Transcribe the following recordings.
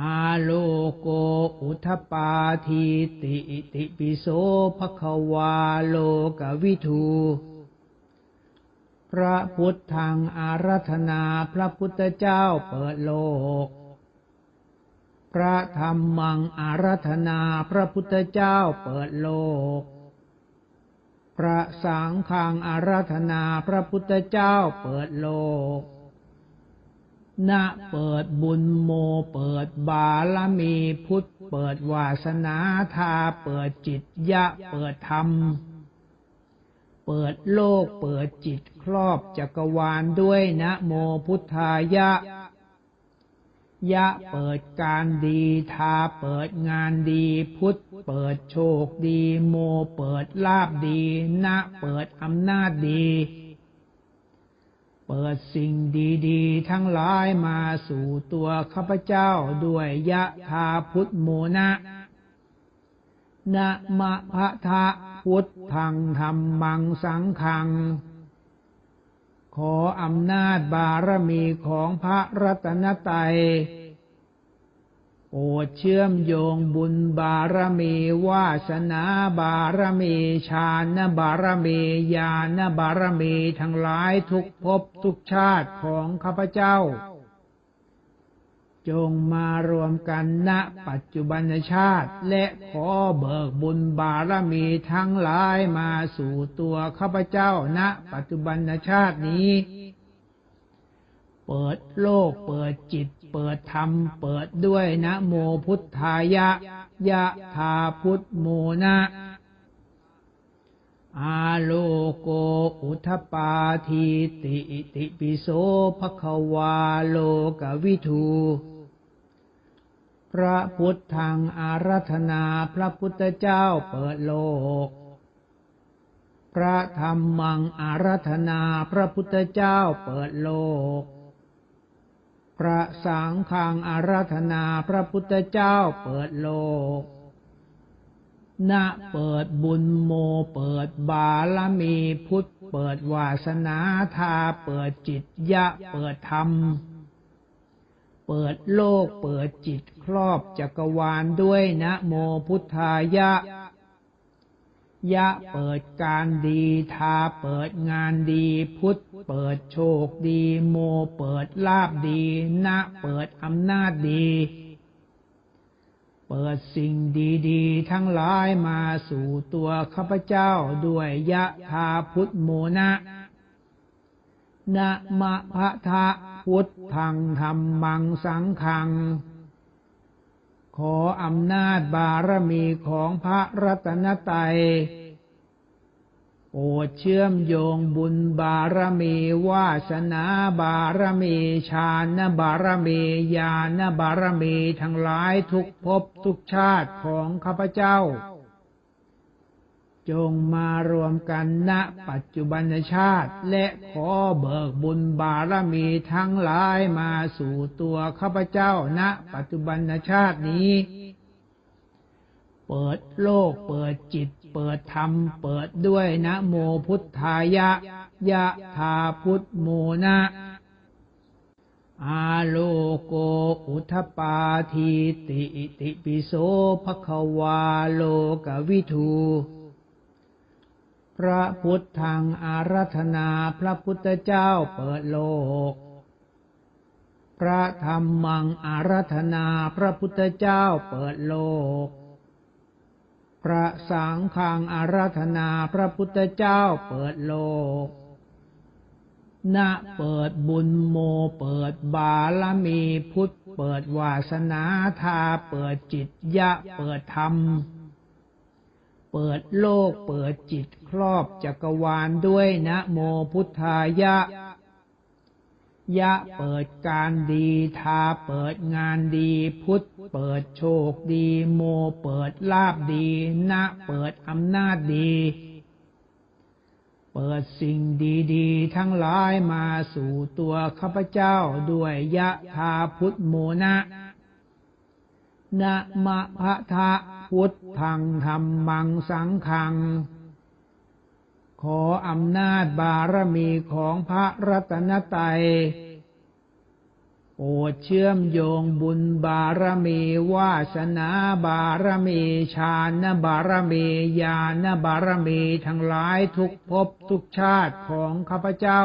อาโลโกอุทปาทีติอิติปิโสภควาโลกวิทูพระพุทธังอารัธนาพระพุทธเจ้าเปิดโลก พระธรรมังอารัธนาพระพุทธเจ้าเปิดโลก พระสังฆังอารัธนาพระพุทธเจ้าเปิดโลก ณเปิดบุญโมเปิดบารมีพุทธ เปิดวาสนาทาเปิดจิตยะเปิดธรรม เปิดโลกเปิดจิตครอบจักรวาลด้วยนะโมพุทธายะ ยะเปิดการดีทาเปิดงานดีพุทธ เปิดโชคดีโมเปิดลาบดี นะเปิดอำนาจดี เปิดสิ่งดีๆ ทั้งหลายมาสู่ตัวข้าพเจ้าด้วยยะธาพุทธโมนะนะมะพะทะพุทธังธรรมังสังขัง ขออำนาจบารมีของพระรัตนตรัย โปรดเชื่อมโยงบุญบารมีวาสนาบารมีฌานบารมีญาณบารมีทั้งหลายทุกภพทุกชาติของข้าพเจ้า จงมารวมกันณปัจจุบันชาติ และขอเบิกบุญบารมีทั้งหลายมาสู่ตัวข้าพเจ้าณปัจจุบันชาตินี้ เปิดโลกเปิดจิต เปิดธรรมเปิดด้วยนะโมพุทธายะ ยะธาพุทธโมนะอาโลโกอุทปปาทีติอิติปิโสภควาโลกวิทูพระพุทธังอารัธนาพระพุทธเจ้าเปิดโลก พระธรรมังอารัธนาพระพุทธเจ้าเปิดโลก พระสังฆังอารัธนาพระพุทธเจ้าเปิดโลกณเปิดบุญโมเปิดบารมีพุทธ เปิดวาสนาทาเปิดจิตยะเปิดธรรม เปิดโลกเปิดจิตครอบจักรวาลด้วยนะโมพุทธายะ ยะเปิดการดีทาเปิดงานดี พุทธเปิดโชคดี โมเปิดลาบดีนะเปิดอำนาจดี เปิดสิ่งดีๆ ทั้งหลายมาสู่ตัวข้าพเจ้าด้วยยะทาพุทธโมนะนะมะพะทะพุทธังธรรมังสังขัง ขออำนาจบารมีของพระรัตนตรัยโปรดเชื่อมโยงบุญบารมีวาสนาบารมีฌานบารมีญาณบารมีทั้งหลายทุกภพทุกชาติของข้าพเจ้า จงมารวมกันณปัจจุบันชาติ และขอเบิกบุญบารมีทั้งหลายมาสู่ตัวข้าพเจ้าณปัจจุบันชาตินี้ เปิดโลกเปิดจิต เปิดธรรม เปิดด้วยนะโมพุทธายะ ยะธาพุทธโมนะอาโลโกอุทปาทีติติปิโสภควาโลกวิทู พระพุทธังอารัธนาพระพุทธเจ้าเปิดโลก พระธรรมังอารัธนาพระพุทธเจ้าเปิดโลก พระสังฆังอารัธนาพระพุทธเจ้าเปิดโลกณเปิดบุญโมเปิดบารมีพุทธ เปิดวาสนาทาเปิดจิตยะเปิดธรรม เปิดโลกเปิดจิตครอบจักรวาลด้วยนะโมพุทธายะ ยะเปิดการดีทาเปิดงานดีพุทธเปิดโชคดีโมเปิดลาบดี นะเปิดอำนาจดี เปิดสิ่งดีๆ ทั้งหลายมาสู่ตัวข้าพเจ้าด้วยยะธาพุทธโมนะนะมะพะทะ พุทธังธรรมังสังฆัง ขออำนาจบารมีของพระรัตนตรัยโปรดเชื่อมโยงบุญบารมีวาสนาบารมีฌานบารมีญาณบารมีทั้งหลายทุกภพทุกชาติของข้าพเจ้า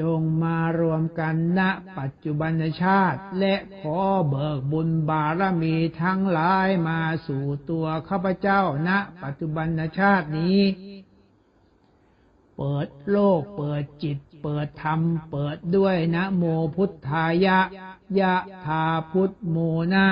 จงมารวมกันณปัจจุบันชาติ และขอเบิกบุญบารมีทั้งหลายมาสู่ตัวข้าพเจ้าณปัจจุบันชาตินี้ เปิดโลกเปิดจิต เปิดธรรม เปิดด้วยนะโมพุทธายะ ยะธาพุทธโมนะ